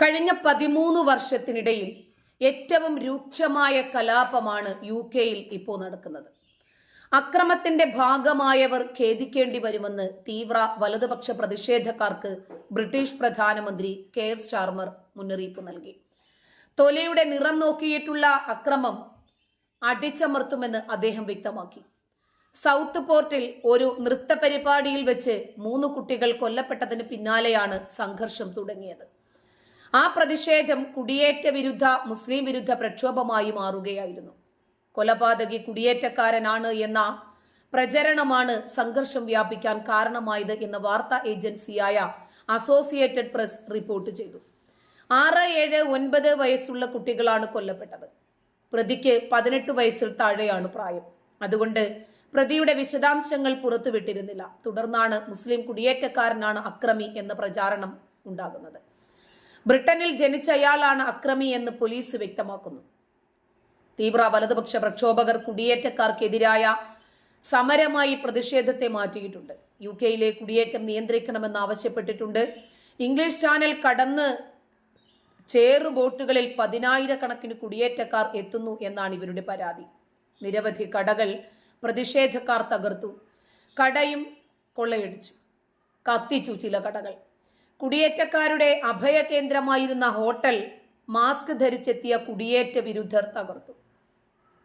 കഴിഞ്ഞ പതിമൂന്ന് വർഷത്തിനിടയിൽ ഏറ്റവും രൂക്ഷമായ കലാപമാണ് യു കെയിൽ ഇപ്പോൾ നടക്കുന്നത്. അക്രമത്തിന്റെ ഭാഗമായവർ ഖേദിക്കേണ്ടി വരുമെന്ന് തീവ്ര വലതുപക്ഷ പ്രതിഷേധക്കാർക്ക് ബ്രിട്ടീഷ് പ്രധാനമന്ത്രി കെയർ ഷാർമർ മുന്നറിയിപ്പ് നൽകി. തൊലയുടെ നിറം നോക്കിയിട്ടുള്ള അക്രമം അടിച്ചമർത്തുമെന്ന് അദ്ദേഹം വ്യക്തമാക്കി. സൗത്ത് പോർട്ടിൽ ഒരു നൃത്ത പരിപാടിയിൽ വെച്ച് മൂന്ന് കുട്ടികൾ കൊല്ലപ്പെട്ടതിന് പിന്നാലെയാണ് സംഘർഷം തുടങ്ങിയത്. ആ പ്രതിഷേധം കുടിയേറ്റ വിരുദ്ധ മുസ്ലിം വിരുദ്ധ പ്രക്ഷോഭമായി മാറുകയായിരുന്നു. കൊലപാതകി കുടിയേറ്റക്കാരനാണ് എന്ന പ്രചരണമാണ് സംഘർഷം വ്യാപിക്കാൻ കാരണമായത് എന്ന് വാർത്താ ഏജൻസിയായ അസോസിയേറ്റഡ് പ്രസ് റിപ്പോർട്ട് ചെയ്തു. ആറ് ഏഴ് ഒൻപത് വയസ്സുള്ള കുട്ടികളാണ് കൊല്ലപ്പെട്ടത്. പ്രതിക്ക് പതിനെട്ട് വയസ്സിൽ താഴെയാണ് പ്രായം. അതുകൊണ്ട് പ്രതിയുടെ വിശദാംശങ്ങൾ പുറത്തുവിട്ടിരുന്നില്ല. തുടർന്നാണ് മുസ്ലിം കുടിയേറ്റക്കാരനാണ് അക്രമി എന്ന പ്രചാരണം ഉണ്ടാകുന്നത്. ബ്രിട്ടനിൽ ജനിച്ചയാളാണ് അക്രമി എന്ന് പോലീസ് വ്യക്തമാക്കുന്നു. തീവ്ര വലതുപക്ഷ പ്രക്ഷോഭകർ കുടിയേറ്റക്കാർക്കെതിരായ സമരമായി പ്രതിഷേധത്തെ മാറ്റിയിട്ടുണ്ട്. യു കെയിലെ കുടിയേറ്റം നിയന്ത്രിക്കണമെന്ന് ആവശ്യപ്പെട്ടിട്ടുണ്ട്. ഇംഗ്ലീഷ് ചാനൽ കടന്ന് ചേറു ബോട്ടുകളിൽ പതിനായിരക്കണക്കിന് കുടിയേറ്റക്കാർ എത്തുന്നു എന്നാണ് ഇവരുടെ പരാതി. നിരവധി കടകൾ പ്രതിഷേധക്കാർ തകർത്തു. കടയും കൊള്ളയടിച്ചു. കത്തിച്ചു ചില കടകൾ. കുടിയേറ്റക്കാരുടെ അഭയ കേന്ദ്രമായിരുന്ന ഹോട്ടൽ മാസ്ക് ധരിച്ചെത്തിയ കുടിയേറ്റ വിരുദ്ധർ തകർത്തു.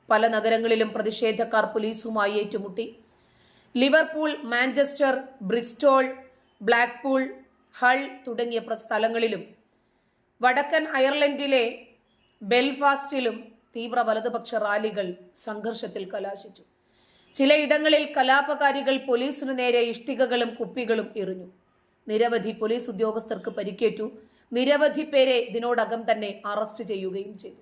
പല നഗരങ്ങളിലും പ്രതിഷേധക്കാർ പോലീസുമായി ഏറ്റുമുട്ടി. Liverpool Manchester Bristol Blackpool Hull തുടങ്ങിയ സ്ഥലങ്ങളിലും വടക്കൻ അയർലൻഡിലെ ബെൽഫാസ്റ്റിലും തീവ്ര വലതുപക്ഷ റാലികൾ സംഘർഷത്തിൽ കലാശിച്ചു. ചിലയിടങ്ങളിൽ കലാപകാരികൾ പോലീസിനു നേരെ ഇഷ്ടികകളും കുപ്പികളും എറിഞ്ഞു. നിരവധി പോലീസ് ഉദ്യോഗസ്ഥർക്ക് പരിക്കേറ്റു. നിരവധി പേരെ ഇതിനോടകം തന്നെ അറസ്റ്റ് ചെയ്യുകയും ചെയ്തു.